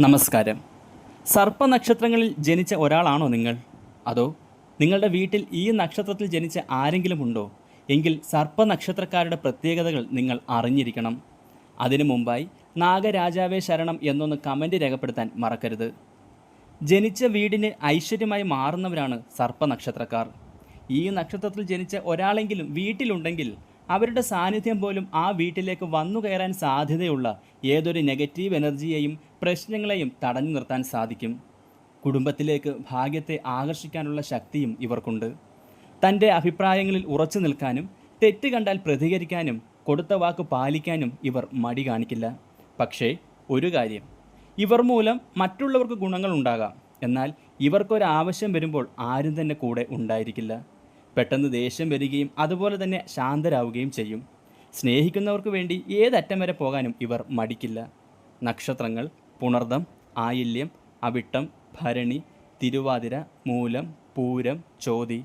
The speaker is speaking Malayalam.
നമസ്കാരം. സർപ്പ നക്ഷത്രങ്ങളിൽ ജനിച്ച ഒരാളാണോ നിങ്ങൾ? അതോ നിങ്ങളുടെ വീട്ടിൽ ഈ നക്ഷത്രത്തിൽ ജനിച്ച ആരെങ്കിലും ഉണ്ടോ? എങ്കിൽ സർപ്പ സർപ്പനക്ഷത്രക്കാരുടെ പ്രത്യേകതകൾ നിങ്ങൾ അറിഞ്ഞിരിക്കണം. അതിനു മുമ്പായി നാഗരാജാവേ ശരണം എന്നൊന്ന് കമന്റ് രേഖപ്പെടുത്താൻ മറക്കരുത്. ജനിച്ച വീടിന് ഐശ്വര്യമായി മാറുന്നവരാണ് സർപ്പനക്ഷത്രക്കാർ. ഈ നക്ഷത്രത്തിൽ ജനിച്ച ഒരാളെങ്കിലും വീട്ടിലുണ്ടെങ്കിൽ അവരുടെ സാന്നിധ്യം പോലും ആ വീട്ടിലേക്ക് വന്നു കയറാൻ സാധ്യതയുള്ള ഏതൊരു നെഗറ്റീവ് എനർജിയെയും പ്രശ്നങ്ങളെയും തടഞ്ഞു നിർത്താൻ സാധിക്കും. കുടുംബത്തിലേക്ക് ഭാഗ്യത്തെ ആകർഷിക്കാനുള്ള ശക്തിയും ഇവർക്കുണ്ട്. തന്റെ അഭിപ്രായങ്ങളിൽ ഉറച്ചു നിൽക്കാനും തെറ്റ് കണ്ടാൽ പ്രതികരിക്കാനും കൊടുത്ത വാക്ക് പാലിക്കാനും ഇവർ മടി കാണിക്കില്ല. പക്ഷേ ഒരു കാര്യം ഇവർ മൂലം മറ്റുള്ളവർക്ക് ഗുണങ്ങളുണ്ടാകാം എന്നാൽ ഇവർക്കൊരാവശ്യം വരുമ്പോൾ ആരും തന്നെ കൂടെ ഉണ്ടായിരിക്കില്ല. പെട്ടെന്ന് ദേഷ്യം വരികയും അതുപോലെ തന്നെ ശാന്തരാവുകയും ചെയ്യും. സ്നേഹിക്കുന്നവർക്ക് വേണ്ടി ഏതറ്റം വരെ പോകാനും ഇവർ മടിക്കില്ല. നക്ഷത്രങ്ങൾ പുണർദം ആയില്യം അവിട്ടം ഭരണി തിരുവാതിര മൂലം പൂരം ചോതി.